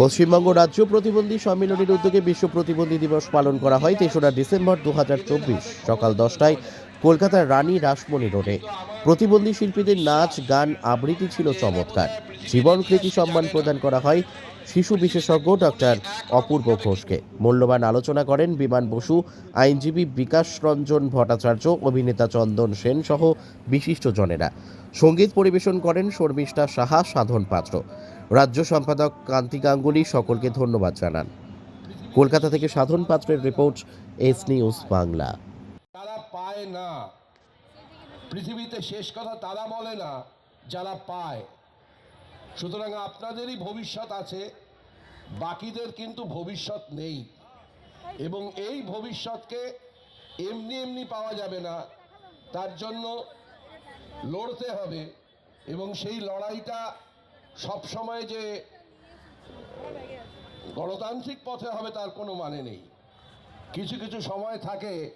পশ্চিমবঙ্গ রাজ্য প্রতিবন্ধী সম্মেলনের উদ্যোগে বিশ্ব প্রতিবন্ধী দিবস পালন করা হয় তেসরা ডিসেম্বর দু হাজার চব্বিশ সকাল দশটায় কলকাতার রানী রাসমণি রোডে। প্রতিবন্ধী শিল্পীদের নাচ, গান, আবৃত্তি ছিল চমৎকার। জীবন কৃতি সম্মান প্রদান করা হয় শিশু বিশেষজ্ঞ ডক্টর অপূর্ব ঘোষকে। মূল্যবান আলোচনা করেন বিমান বসু, আইনজীবী বিকাশ রঞ্জন ভট্টাচার্য, অভিনেতা চন্দন সেন সহ বিশিষ্টজনেরা। সংগীত পরিবেশন করেন শর্মিষ্ঠা সাহা, সাধন পাত্র। রাজ্য সম্পাদক কান্তি গাঙ্গুলি সকলকে ধন্যবাদ জানান। কলকাতা থেকে সাধন পাত্রের রিপোর্ট, এস নিউজ বাংলা। তারা পায় না। পৃথিবীতে শেষ কথা তারা বলে না, যারা পায়। সুতরাং আপনাদেরই ভবিষ্যৎ আছে, বাকিদের কিন্তু ভবিষ্যৎ নেই। এবং এই ভবিষ্যৎকে এমনি এমনি পাওয়া যাবে না, তার জন্য লড়তে হবে। এবং সেই লড়াইটা সব সময় যে গণতান্ত্রিক পথে হবে তার কোনো মানে নেই। কিছু কিছু সময় থাকে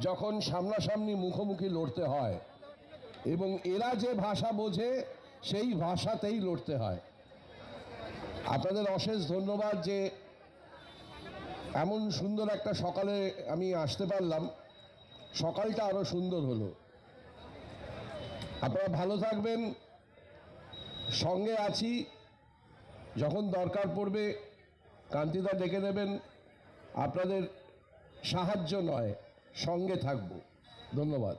যখন সামনাসামনি মুখোমুখি লড়তে হয় এবং এরা যে ভাষা বোঝে সেই ভাষাতেই লড়তে হয়। আপনাদের অশেষ ধন্যবাদ যে এমন সুন্দর একটা সকালে আমি আসতে পারলাম। সকালটা আরও সুন্দর হলো। আপনারা ভালো থাকবেন। সঙ্গে আছি। যখন দরকার পড়বে কান্তিদা ডেকে নেবেন। আপনাদের সাহায্য নয় সঙ্গে থাকব। ধন্যবাদ।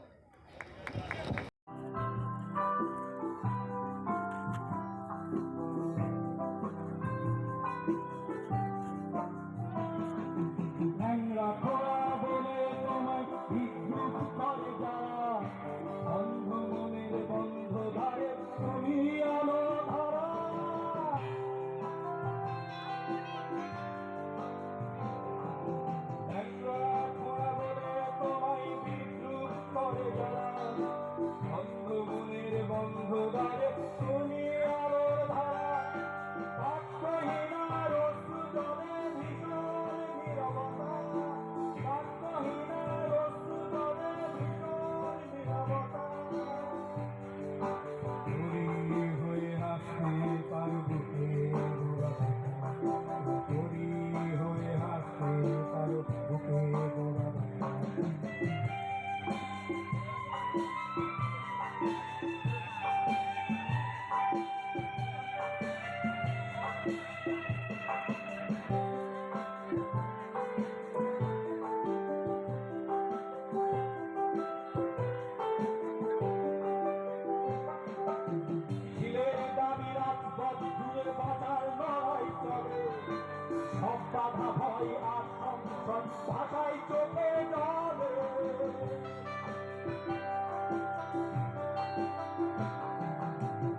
সংসদ ভাষায় চোখে জলে।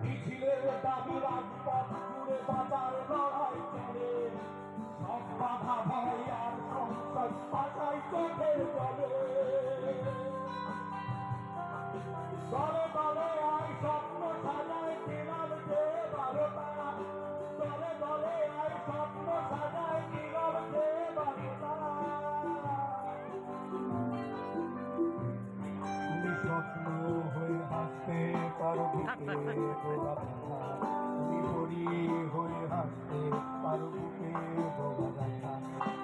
মিছিলের দাবি রাজপথ জুড়ে বাজার লড়াই চলে। সব বাধা ভয় আর সংসদ ভাষায় চোখের জলে। হাসতে পারো বুকে পরি হয়ে হাসতে পারো বুকে ব্যথা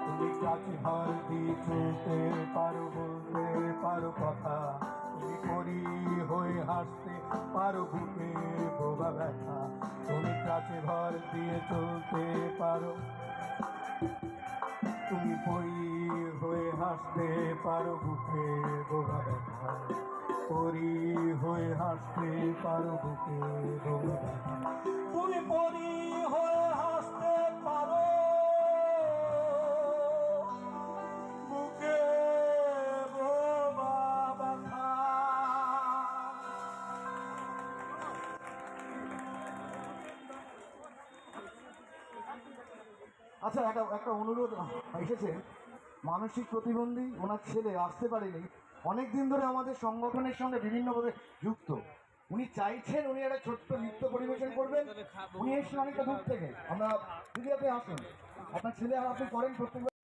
তুমি কাছে ভর দিয়ে চলতে পারো বলতে পারো কথা। তুমি হয়ে হাসতে পারো বুকে বোবা। ব্যথা তুমি কাছে ভর দিয়ে চলতে পারো। তুমি পরি হয়ে হাসতে পারো বুকে বোবা। ব্যথা পরি হয়ে হাসতে পারো বুকে তুমি পরি হয়ে হাসতে পারো। বুকে আচ্ছা একটা একটা অনুরোধ এসেছে। মানসিক প্রতিবন্ধী, ওনার ছেলে আসতে পারেনি। অনেক দিন ধরে আমাদের সংগঠনের সঙ্গে বিভিন্নভাবে যুক্ত। উনি চাইছেন উনি একটা ছোট্ট নৃত্য পরিবেশন করবেন। উনি এসেছেন অনেকটা দূর থেকে। আমরা যদি আপনি আসুন। আপনার ছেলে আর আপনি করেন প্রত্যেক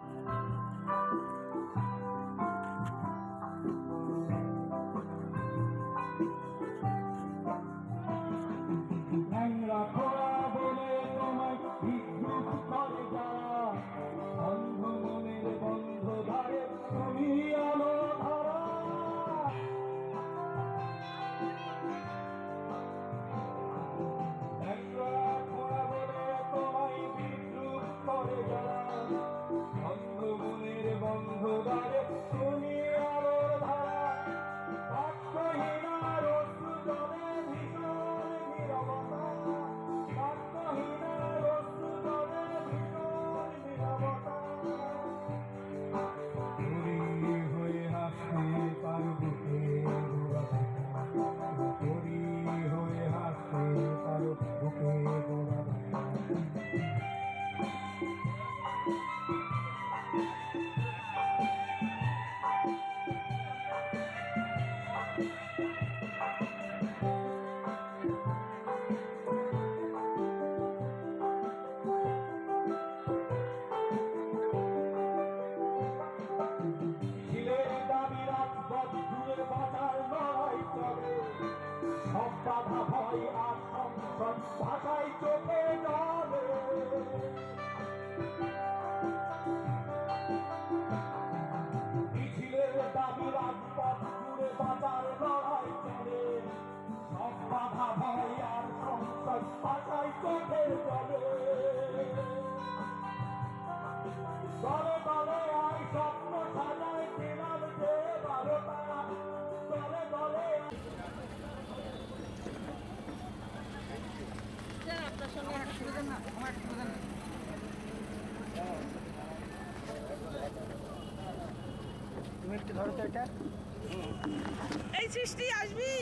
এই সৃষ্টি আসবি?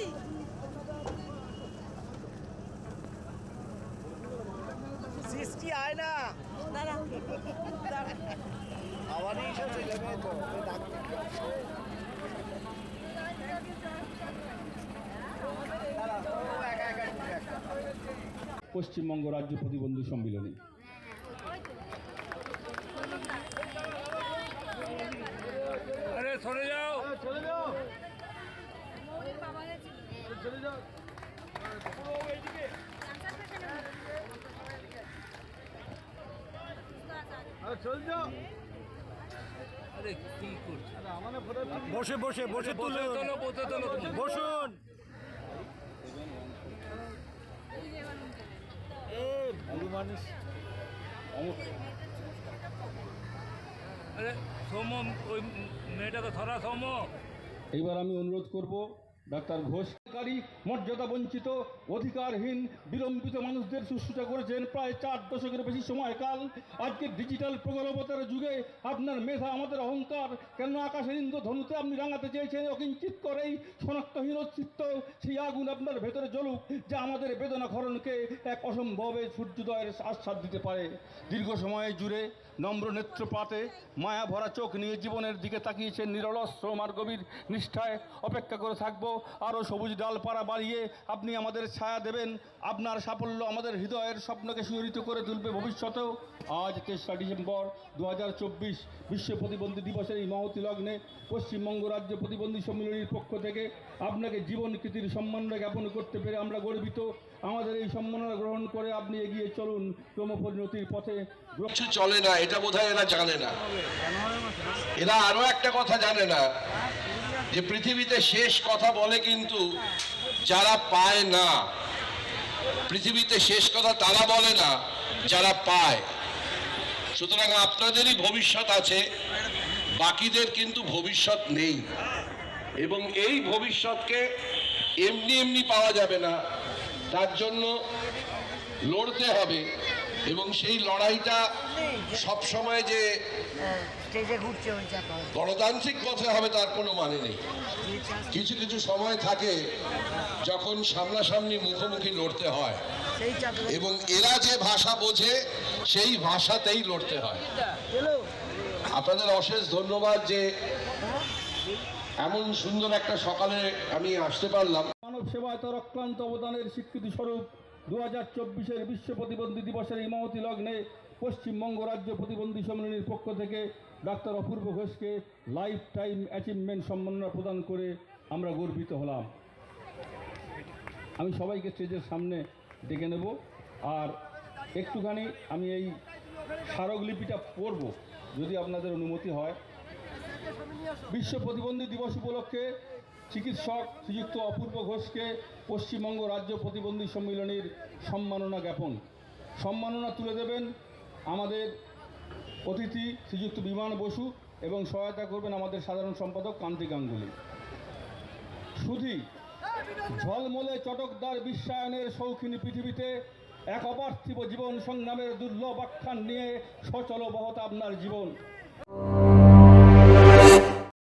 সৃষ্টি আয় না। দাঁড়া। আমারই সব ছেলে মেয়ে তো। পশ্চিমবঙ্গ রাজ্য প্রতিবন্ধী সম্মিলনী বসে বসে বসে তুলুন বসুন। মানুষ। আরে সৌম্য ওই মেয়েটাকে ধরা সৌম্য এইবার আমি অনুরোধ করব ডাক্তার মর্যাদা বঞ্চিত, অধিকারহীন, বিলম্বিত মানুষদের শুশ্রূষা করেছেন প্রায় চার দশকের বেশি সময়কাল। আজকে ডিজিটাল প্রগলভতার যুগে আপনার মেধা, আমাদের অহংকার, কেন আকাশের ইন্দ্র ধনুতে আপনি রাঙাতে চেয়েছেন? অকিঞ্চিত করেই শনাক্তহীন অস্তিত্ব সেই আগুন আপনার ভেতরে জ্বলুক, যা আমাদের বেদনা খরণকে এক অসম্ভবে সূর্যোদয়ের আশ্বাদ দিতে পারে। দীর্ঘ সময় জুড়ে নম্র নেত্রপাতে মায়া ভরা চোখ নিয়ে জীবনের দিকে তাকিয়েছেন নিরলস শ্রম গভীর নিষ্ঠায় অপেক্ষা করে থাকব আরও সবুজ ডালপাড়া বাড়িয়ে আপনি আমাদের ছায়া দেবেন। আপনার সাফল্য আমাদের হৃদয়ের স্বপ্নকে সুরিত করে তুলবে ভবিষ্যতেও। আজ তেসরা ডিসেম্বর দু বিশ্ব প্রতিবন্ধী দিবসের এই মহতি লগ্নে পশ্চিমবঙ্গ রাজ্য প্রতিবন্ধী সম্মিলনীর পক্ষ থেকে আপনাকে জীবন, কৃতির সম্মাননা জ্ঞাপন করতে পেরে আমরা গর্বিত। আমাদের এই সম্মাননা গ্রহণ করে আপনি এগিয়ে চলুন ক্রমপরিণতির পথে। চলে না এটা বোধহয় এরা জানে না। এরা আরও একটা কথা জানে না, যে পৃথিবীতে শেষ কথা বলে কিন্তু যারা পায় না। পৃথিবীতে শেষ কথা তারা বলে না, যারা পায়। সুতরাং আপনাদেরই ভবিষ্যৎ আছে, বাকিদের কিন্তু ভবিষ্যৎ নেই। এবং এই ভবিষ্যৎকে এমনি এমনি পাওয়া যাবে না। তার জন্য লড়তে হবে। এবং সেই লড়াইটা সব সময় যে গণতান্ত্রিক পথে হবে তার কোনো মানে নেই। কিছু কিছু সময় থাকে যখন সামনাসামনি মুখোমুখি লড়তে হয় এবং এরা যে ভাষা বোঝে সেই ভাষাতেই লড়তে হয়। আপনাদের অশেষ ধন্যবাদ যে এমন সুন্দর একটা সকালে আমি আসতে পারলাম। মানব সেবায় তার অক্লান্ত অবদানের স্বীকৃতি স্বরূপ দু হাজার চব্বিশের বিশ্ব প্রতিবন্ধী দিবসের এই মহতি লগ্নে পশ্চিমবঙ্গ রাজ্য প্রতিবন্ধী সম্মেলনীর পক্ষ থেকে ডাক্তার অপূর্ব ঘোষকে লাইফ টাইম অ্যাচিভমেন্ট সম্মাননা প্রদান করে আমরা গর্বিত হলাম। আমি সবাইকে স্টেজের সামনে ডেকে নেব আর একটুখানি আমি এই স্মারকলিপিটা পড়ব যদি আপনাদের অনুমতি হয়। বিশ্ব প্রতিবন্ধী দিবস উপলক্ষে চিকিৎসক শ্রীযুক্ত অপূর্ব ঘোষকে পশ্চিমবঙ্গ রাজ্য প্রতিবন্ধী সম্মিলনীর সম্মাননা জ্ঞাপন। সম্মাননা তুলে দেবেন আমাদের অতিথি শ্রীযুক্ত বিমান বসু এবং সহায়তা করবেন আমাদের সাধারণ সম্পাদক কান্তি গাঙ্গুলি। সুধী, ঝলমলে চটকদার বিশ্বায়নের শৌখিনী পৃথিবীতে এক অপার্থিব জীবন সংগ্রামের দুর্লভ আখ্যান নিয়ে সচল বহত আপনার জীবন।